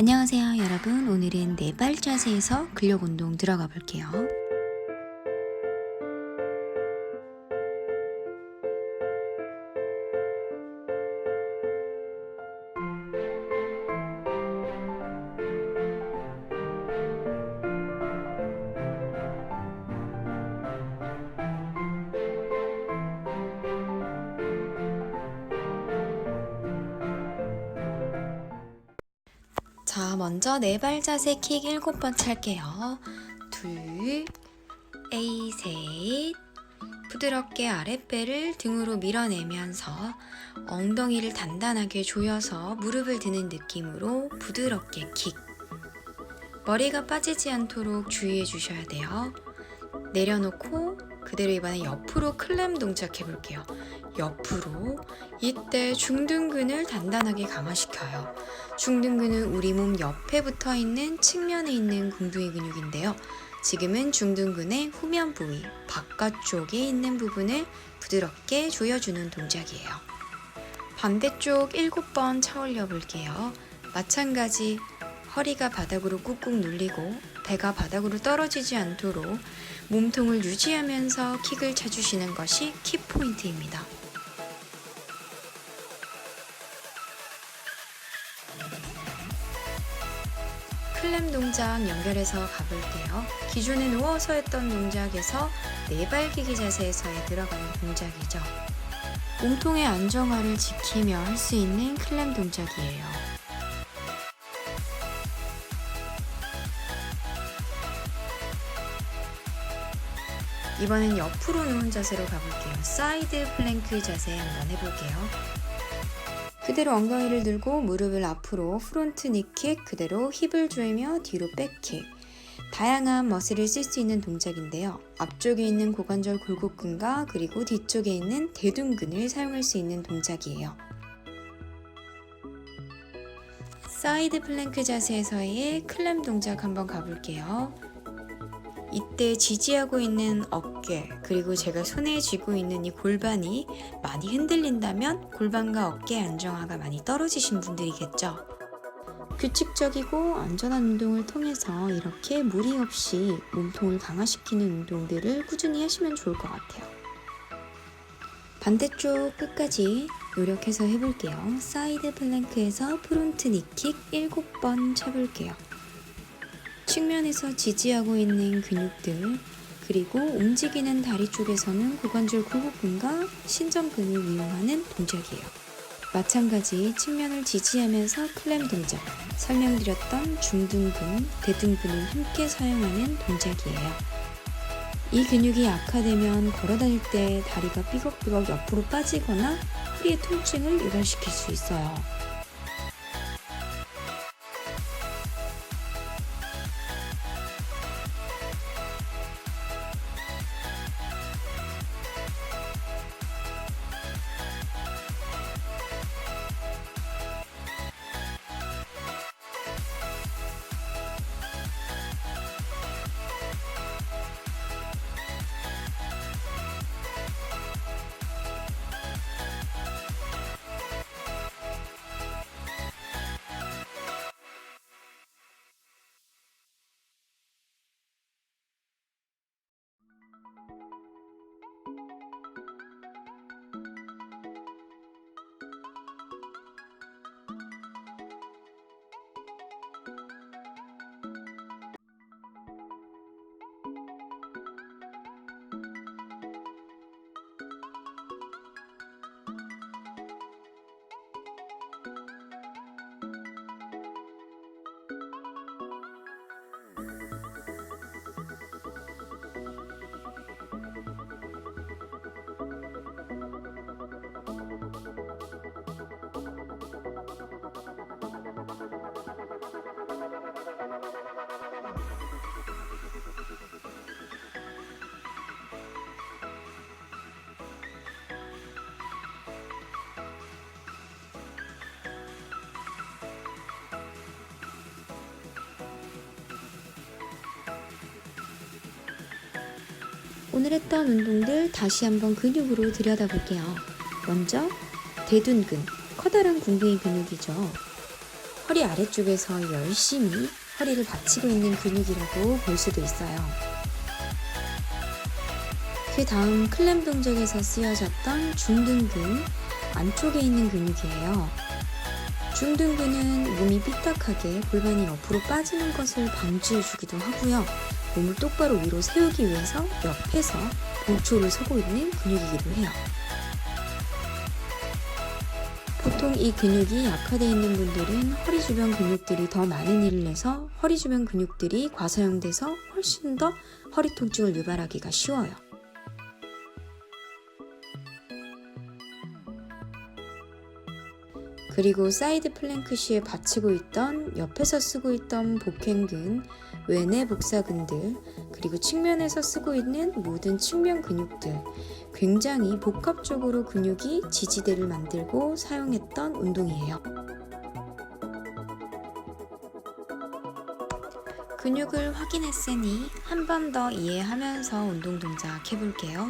안녕하세요 여러분. 오늘은 네발 자세에서 근력 운동 들어가 볼게요 자 먼저 네 발 자세 킥 7번 찰게요 둘 A 셋 부드럽게 아랫배를 등으로 밀어내면서 엉덩이를 단단하게 조여서 무릎을 드는 느낌으로 부드럽게 킥. 머리가 빠지지 않도록 주의해 주셔야 돼요. 내려놓고 그대로 이번에 옆으로 클램 동작 해 볼게요. 옆으로. 이때 중둔근을 단단하게 강화시켜요. 중둔근은 우리 몸 옆에 붙어 있는 측면에 있는 궁둥이 근육인데요. 지금은 중둔근의 후면 부위, 바깥쪽에 있는 부분을 부드럽게 조여주는 동작이에요. 반대쪽 7번 차 올려 볼게요. 마찬가지 허리가 바닥으로 꾹꾹 눌리고 배가 바닥으로 떨어지지 않도록 몸통을 유지하면서 킥을 차주시는 것이 키포인트입니다. 클램 동작 연결해서 가볼게요. 기존에 누워서 했던 동작에서 네발기기 자세에서의 들어가는 동작이죠. 몸통의 안정화를 지키며 할 수 있는 클램 동작이에요. 이번엔 옆으로 누운 자세로 가볼게요. 사이드 플랭크 자세 한번 해볼게요. 그대로 엉덩이를 들고 무릎을 앞으로 프론트 니킥 그대로 힙을 조이며 뒤로 백킥 다양한 머슬을 쓸 수 있는 동작인데요. 앞쪽에 있는 고관절 골격근과 그리고 뒤쪽에 있는 대둔근을 사용할 수 있는 동작이에요. 사이드 플랭크 자세에서의 클램 동작 한번 가볼게요. 이때 지지하고 있는 어깨 그리고 제가 손에 쥐고 있는 이 골반이 많이 흔들린다면 골반과 어깨 안정화가 많이 떨어지신 분들이겠죠. 규칙적이고 안전한 운동을 통해서 이렇게 무리 없이 몸통을 강화시키는 운동들을 꾸준히 하시면 좋을 것 같아요. 반대쪽 끝까지 노력해서 해볼게요. 사이드 플랭크에서 프론트 니킥 7번 차볼게요. 측면에서 지지하고 있는 근육들 그리고 움직이는 다리 쪽에서는 고관절 굴곡근과 신전근을 이용하는 동작이에요. 마찬가지 측면을 지지하면서 클램 동작, 설명드렸던 중둔근, 대둔근을 함께 사용하는 동작이에요. 이 근육이 약화되면 걸어다닐 때 다리가 삐걱삐걱 옆으로 빠지거나 허리의 통증을 유발시킬 수 있어요. 오늘 했던 운동들 다시 한번 근육으로 들여다볼게요. 먼저 대둔근, 커다란 궁둥이 근육이죠. 허리 아래쪽에서 열심히 허리를 받치고 있는 근육이라고 볼 수도 있어요. 그 다음 클램 동작에서 쓰여졌던 중둔근 안쪽에 있는 근육이에요. 중둔근은 몸이 삐딱하게 골반이 옆으로 빠지는 것을 방지해주기도 하고요. 몸을 똑바로 위로 세우기 위해서 옆에서 보초를 서고 있는 근육이기도 해요. 보통 이 근육이 약화되어 있는 분들은 허리 주변 근육들이 더 많은 일을 내서 허리 주변 근육들이 과사용돼서 훨씬 더 허리 통증을 유발하기가 쉬워요. 그리고 사이드 플랭크 시에 받치고 있던 옆에서 쓰고 있던 복행근, 외내 복사근들, 그리고 측면에서 쓰고 있는 모든 측면 근육들, 굉장히 복합적으로 근육이 지지대를 만들고 사용했던 운동이에요. 근육을 확인했으니 한 번 더 이해하면서 운동 동작 해볼게요.